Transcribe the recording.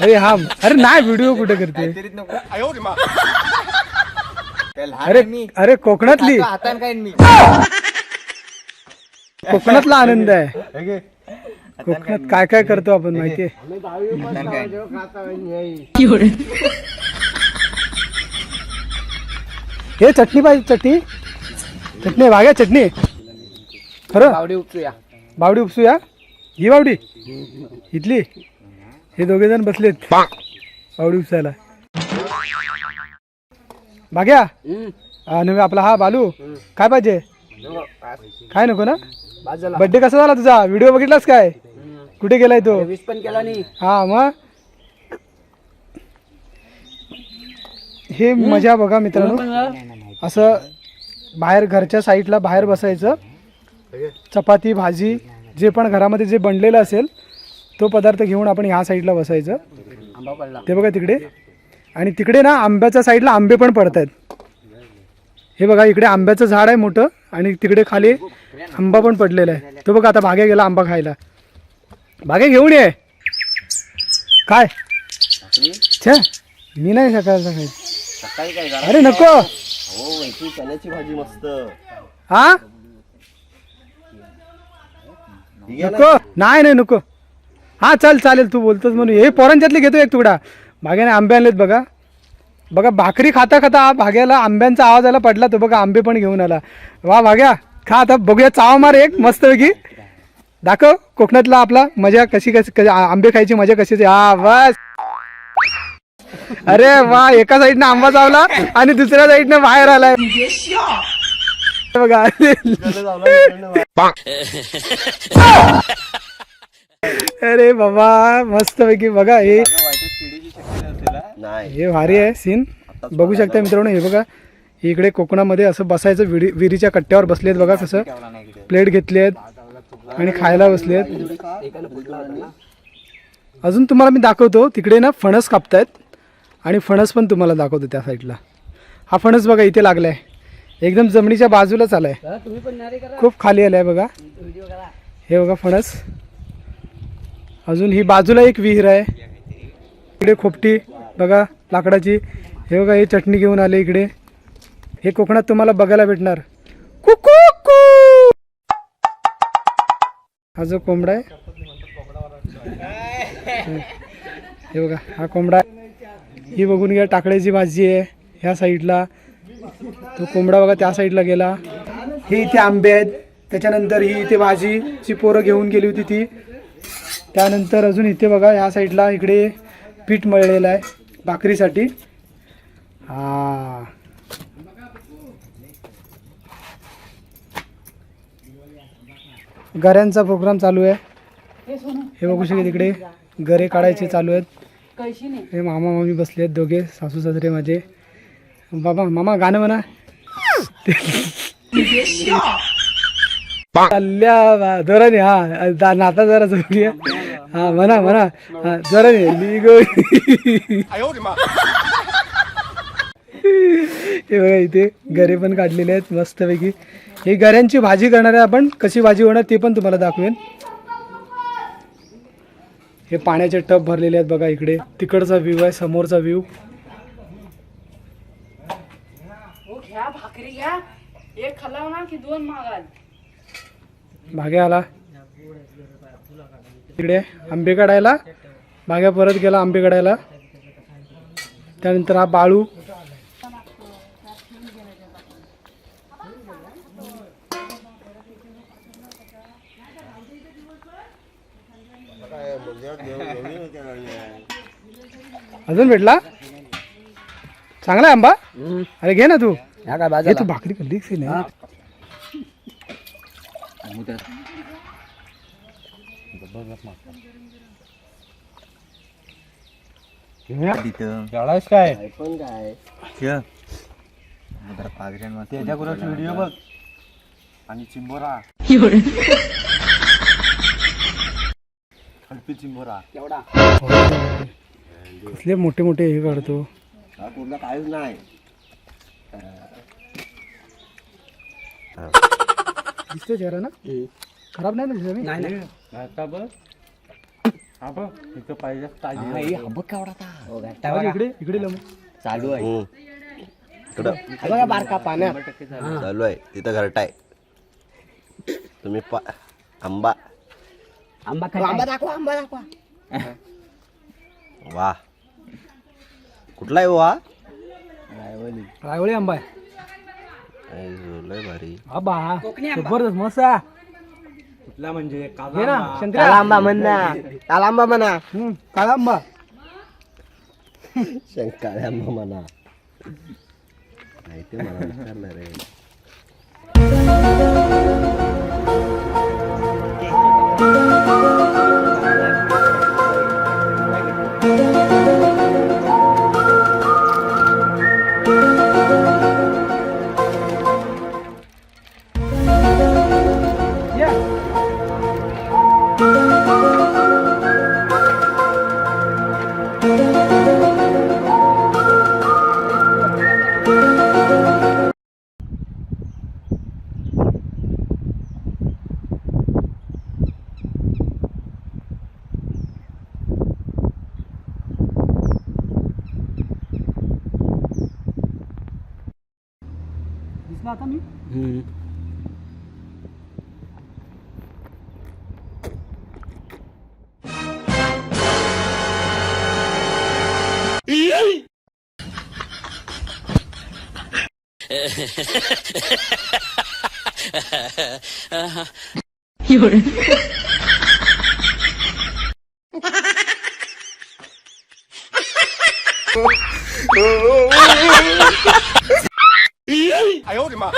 अरे हा अरे नाही व्हिडिओ कुठे करते? अरे अरे कोकणातली. हातान काय मी कोकणातला आनंद आहे. कोकणात काय काय करतो आपण माहितीये? हे चटणी पाहिजे चटणी. चटणी भाग्या चटणी. खरं? बावडी उपसूया. बावडी उपसूया? ही बावडी? इथली? हे दोघे जण बसलेत. बावडी उपसायला. भाग्या हा, नव्हे आपला हा बालू. काय पाहिजे? काय नको ना? बर्थडे कसा झाला तुझा? व्हिडिओ बघितलास काय? कुठे गेलाय तो? वीस पण केला नाही. हा मग? हे मजा बघा मित्रांनो. असं बाहेर घरच्या साईडला बाहेर बसायचं. चपाती भाजी जे पण घरामध्ये जे बनलेलं असेल तो पदार्थ घेऊन आपण ह्या साईडला बसायचं. ते बघा तिकडे. आणि तिकडे ना आंब्याच्या साईडला आंबे पण पडत आहेत हे बघा इकडे आंब्याचं झाड आहे मोठं आणि तिकडे खाली आंबा पण पडलेला आहे. तो बघा आता भाग्या गेला आंबा खायला. भाग्या घेऊन ये. काय? छे मी नाही सकाळचा झालं अरे नको. हो मेथी चण्याची भाजी मस्त. हा? नको. नाही नाही नको. हा चल चालेल तू बोलतोस म्हणून. हे पोरांच्यातले घेतो एक तुकडा. भाग्याने आंबे आणलेत बघा. बघा भाकरी खाता खाता भाग्याला आंब्यांचा आवाज आला पडला तो बघा आंबे पण घेऊन आला. वा भाग्या खा आता बघूया चाव मार एक मस्तपैकी. दाखव कोकणातला आपला मजा कशी कशी कशी- आ- आंबे खायची मजा कशी. हा बस. अरे वा एका साईडनं आंबा चावला आणि दुसऱ्या साईडनं बाहेर आलाय. बघा. अरे बाबा मस्त पैकी बघा हे हे भारी आहे सीन बघू शकता मित्रांनो हे बघा. इकडे कोकणामध्ये असं बसायचं विहिरी विहिरीच्या कट्ट्यावर बसलेत बघा कसं. प्लेट घेतली आहेत आणि खायला बसले आहेत अजून तुम्हाला मी दाखवतो तिकडे ना फणस कापतायत. आणि फणस पण तुम्हाला दाखवतो त्या साईडला. हा फणस बघा इथे लागलाय. एकदम जमिनीच्या बाजूलाच नारे करा. खूप खाली आलाय बघा. व्हिडिओ करा. हे बघा फणस. अजून ही बाजूला एक विहीर आहे. इकडे खोपटी बघा लाकडाची. हे बघा हे चटणी घेऊन आले इकडे. हे कोकणात तुम्हाला बघायला भेटणार. कुकू कू हा जो कोंबडा आहे. हे बघा हा कोंबडा आहे. ही बघून घ्या टाकड्याची भाजी आहे ह्या साईडला. तो कोंबडा बघा त्या साईडला गेला. हे इथे आंबे आहेत. त्याच्यानंतर ही इथे भाजीची पोरं घेऊन गेली होती ती. त्यानंतर अजून इथे बघा ह्या साईडला इकडे पीठ मळलेलं आहे भाकरीसाठी. हा. गऱ्यांचा प्रोग्राम चालू आहे. हे बघू शकेल तिकडे गरे काढायचे चालू आहेत. हे मामा मामी बसले आहेत दोघे सासू सासरे माझे. बाबा मामा गाणं म्हणा. चालल्या जोराने हा दा- नाता जरा जोरी हा म्हणा म्हणा. हा जोराने लिगो. हे बघा इथे गरे पण काढलेले आहेत मस्तपैकी. ही गऱ्यांची भाजी करणार आहे आपण. कशी भाजी होणार ते पण तुम्हाला दाखवेन. हे पाण्याचे टब भरलेले आहेत बघा इकडे. तिकडचा व्ह्यू आहे समोरचा व्ह्यू भाग्या आला. इकडे आंबे काढायला. भाग्या परत गेला आंबे काढायला. त्यानंतर हा बाळू. अजून भेटला? चांगला आहे आंबा? अरे घे ना तू. ह्या काय हे बाजूला तू भाकरी खाल्ली की नाही? काय? पण काय त्याच्या व्हिडिओ बघ. आणि चिंबोरा. चिंबोरा कसले मोठे मोठे हे काढतो. हा काहीच नाही. दिसतो चेहरा ना? खराब नाही ना दिसत मी? आता बघ. हा बघ इथं पाहिजे ताजी. हो का? बघ इकडे इकडे लम चालू आहे. इकडं. बघा बारका पाण्यात. चालू आहे. तिथं घरटा आहे. तुम्ही पा आंबा. आंबा आंबा दाखवा आंबा दाखवा. वा. कुठला आहे हो हा? रायवळी आंबा आहे. काय लय भारी. आबा जबरदस्त मस्त आहे. कुठला म्हणजे? हे काला ना आंबा. शंकरा. काला आंबा म्हण. ना काला आंबा म्हणा. हम्म, काळा आंबा. शंकाळ्या म्हणा. नाही ते मला विचारलं रे. दिसला आता मी 有人。哎呦我的妈！